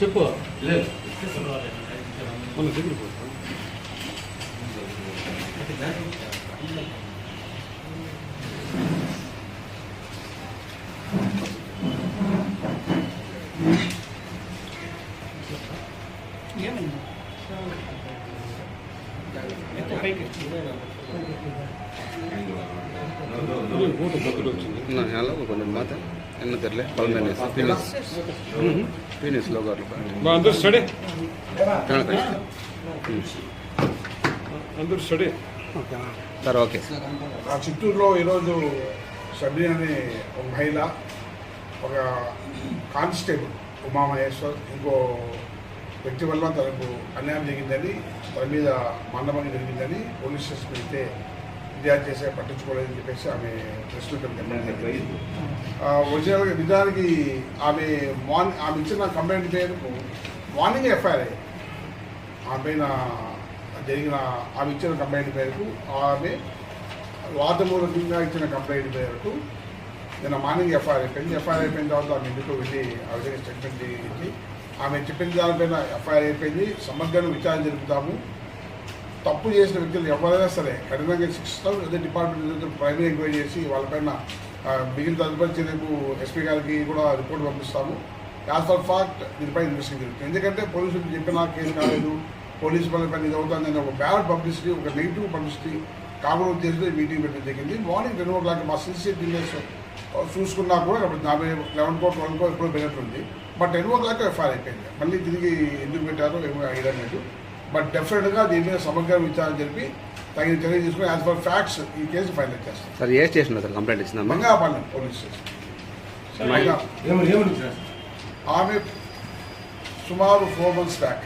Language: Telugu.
చెప్పు లేదు ఓటు భక్తులు వచ్చింది నా ఎలా కొంచెం మాత என்ன தெரியல பல்மேனியஸ் பீனிஸ் பீனிஸ் லோகோ బా అందరూ స్టడీ కనక అందరూ స్టడీ సార్ ఓకే ఆ చిత్తూరులో ఈరోజు సబ్రీ అనే ఒక మహిళ ఒక కానిస్టేబుల్ ఉమామహేశ్వర్ ఇంకో వ్యక్తి వల్ల తనకు అన్యాయం జరిగిందని తన మీద మందమని జరిగిందని పోలీస్ స్టేషన్ వెళ్తే ఫిర్యాదు చేసే పట్టించుకోలేదని చెప్పేసి ఆమె ప్రెస్ ఒరిజినల్గా నిజానికి ఆమె మార్నింగ్ ఆమె ఇచ్చిన కంప్లైంట్ పేరుకు మార్నింగ్ ఎఫ్ఐఆర్ అయ్యింది ఆమె పైన జరిగిన ఆమె ఇచ్చిన కంప్లైంట్ మేరకు ఆమె వాదమూలకంగా ఇచ్చిన కంప్లైంట్ మేరకు నిన్న మార్నింగ్ ఎఫ్ఐఆర్ అయిపోయింది. ఎఫ్ఐఆర్ అయిపోయిన తర్వాత ఆమె ఇంటికి వెళ్ళి ఆ విధంగా స్టేట్మెంట్ ఇచ్చి ఆమె చెప్పిన దానిపైన ఎఫ్ఐఆర్ అయిపోయింది. సమగ్రంగా విచారణ జరుపుతాము. తప్పు చేసిన వ్యక్తులు ఎవరైనా సరే కఠినంగా శిక్షిస్తాం లేదా డిపార్ట్మెంట్ ప్రైమరీ ఎంక్వైరీ చేసి వాళ్ళపైన మిగిలిన తదుపరి చర్యకు ఎస్పీ గారికి కూడా రిపోర్ట్ పంపిస్తాము. యాజ్ ఫర్ ఫాక్ట్ దీనిపై ఇన్వెస్టిగేషన్ జరుగుతుంది. ఎందుకంటే పోలీసులు చెప్పిన కేసు కాలేదు. పోలీసు పని పని ఇది అవుతుందని ఒక బ్యాడ్ పబ్లిసిటీ ఒక నెగిటివ్ పబ్లిసిటీ కాకుండా ఉద్దేశంతో మీటింగ్ పెట్టడం జరిగింది మార్నింగ్ టెన్ ఓ క్లాక్ మా సిన్సియర్ డీలర్స్ చూసుకున్నా కూడా అప్పుడు లెవెన్ కో ట్వెల్వ్ కో ఎప్పుడో పెరిగినట్టుంది but ten o'clock FIR అయిపోయింది. మళ్ళీ తిరిగి ఎందుకు పెట్టారో ఏమో ఐడియా లేదు. బట్ డెఫినెట్గా దీని మీద సమగ్ర విచారణ జరిపి తగిన చర్య తీసుకుని యాజ్ ఫర్ ఫ్యాక్ట్స్ ఈ కేసు ఫైనల్ చేస్తాం. సార్ ఏ స్టేషన్లో sir complaint ఇచ్చిందమ్మా? Mangapalem police station. ఆమె సుమారు ఫోర్ మంత్స్ బ్యాక్